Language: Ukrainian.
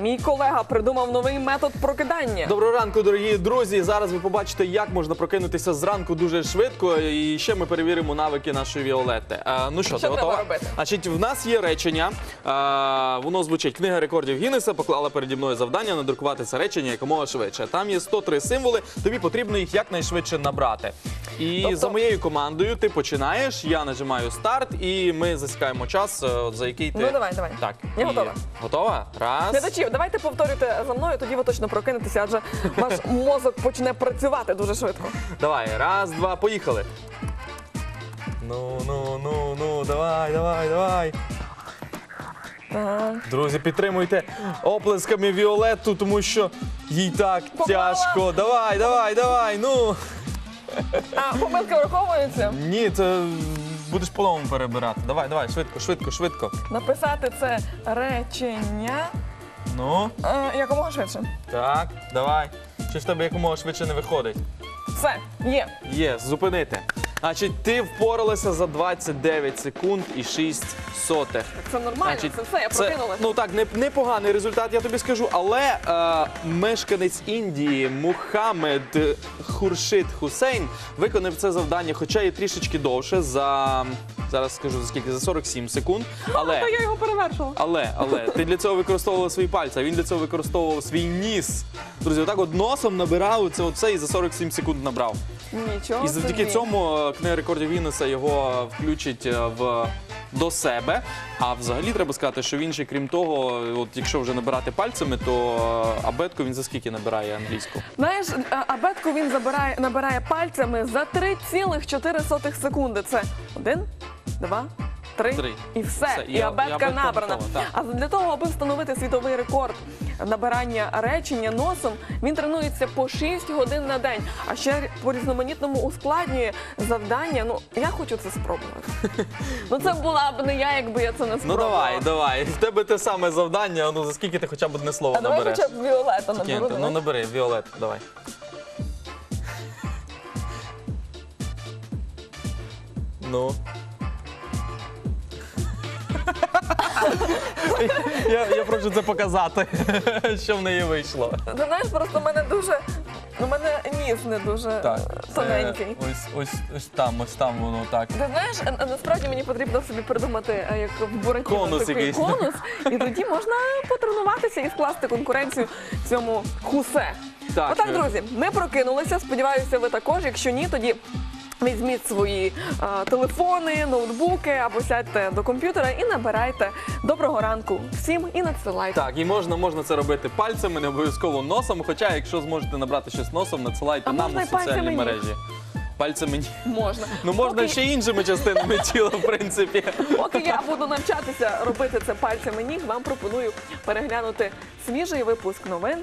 Мій колега придумав новий метод прокидання. Доброго ранку, дорогі друзі. Зараз ви побачите, як можна прокинутися зранку дуже швидко. І ще ми перевіримо навики нашої Віолетти. А, ну що, Що ти треба готова? робити? Значить, в нас є речення. А, воно звучить книга рекордів Гіннеса поклала переді мною завдання надрукувати це речення якомога швидше. Там є 103 символи. Тобі потрібно їх якнайшвидше набрати. І Тобто- за моєю командою ти починаєш. Я нажимаю старт, і ми засікаємо час, е, за який ти Ну, давай, давай. Так Я і- готова. Готова? Раз. Глядачі, давайте повторюйте за мною, тоді ви точно прокинетеся, адже ваш мозок почне працювати дуже швидко. Давай, раз, два, поїхали. Ну, ну, ну, ну, давай, давай, давай. Так. Друзі, підтримуйте оплесками Віолетту, тому що їй так Попала. тяжко. Давай, давай, давай. Ну А помилки враховуються. ні, це будеш по-новому перебирати. Давай, давай, швидко, швидко, швидко. Написати це речення Ну, е, якомога швидше. так, давай. Чи ж в тебе якомога швидше не виходить? Все, є. Є, зупинити. Значить, ти впоралася за 29 секунд і 6 сотих. Це нормально, це все, я прокинулася. ну так, не, непоганий результат, я тобі скажу. Але е, мешканець Індії Мухаммед Хуршит Хусейн виконав це завдання, хоча і трішечки довше, за зараз скажу за скільки, за 47 секунд. Але, Та я його перевершила. але, але ти для цього використовувала свої пальці, а він для цього використовував свій ніс. Друзі, отак от носом набирав це оце і за 47 секунд набрав. Нічого. І завдяки собі. цьому е, книга рекордів Гіннеса його включить е, в. До себе, а взагалі треба сказати, що він ще крім того, от якщо вже набирати пальцями, то е, абетку він за скільки набирає англійську? Знаєш, абетку він забирає, набирає пальцями за 3,4 секунди. Це один, два, три, Три. і все. Все, І, абетка абетка набрана. готова. А для того, аби встановити світовий рекорд набирання речення носом, він тренується по 6 годин на день. А ще по різноманітному ускладнює завдання. Ну я хочу це спробувати. ну це була б не я, якби я це не спробувала. Ну давай, давай. В тебе те саме завдання. Ну за скільки ти хоча б одне слово А давай хоча б Віолета наберу. Кенте, ну набери, Віолет, давай. Ну. Я, я прошу це показати, що в неї вийшло. Ти знаєш, просто в мене дуже. У мене ніс не дуже е, тоненький. ось, ось, ось там, ось там воно так. Ти знаєш, а- а насправді мені потрібно собі придумати як в Буратіно Конус такий якийсь. конус, і тоді можна потренуватися і скласти конкуренцію цьому хусе. Так, Отак, е. друзі, ми прокинулися. Сподіваюся, ви також. Якщо ні, тоді. Візьміть свої е, телефони, ноутбуки або сядьте до комп'ютера і набирайте доброго ранку всім і надсилайте. Так, і можна, можна це робити пальцями, не обов'язково носом. Хоча, якщо зможете набрати щось носом, надсилайте А нам можна на і пальцями соціальні ні? мережі. Пальцями ні. Можна. Ну можна Поки- ще іншими частинами тіла, в принципі. Поки я буду навчатися робити це пальцями ніг, вам пропоную переглянути свіжий випуск новин.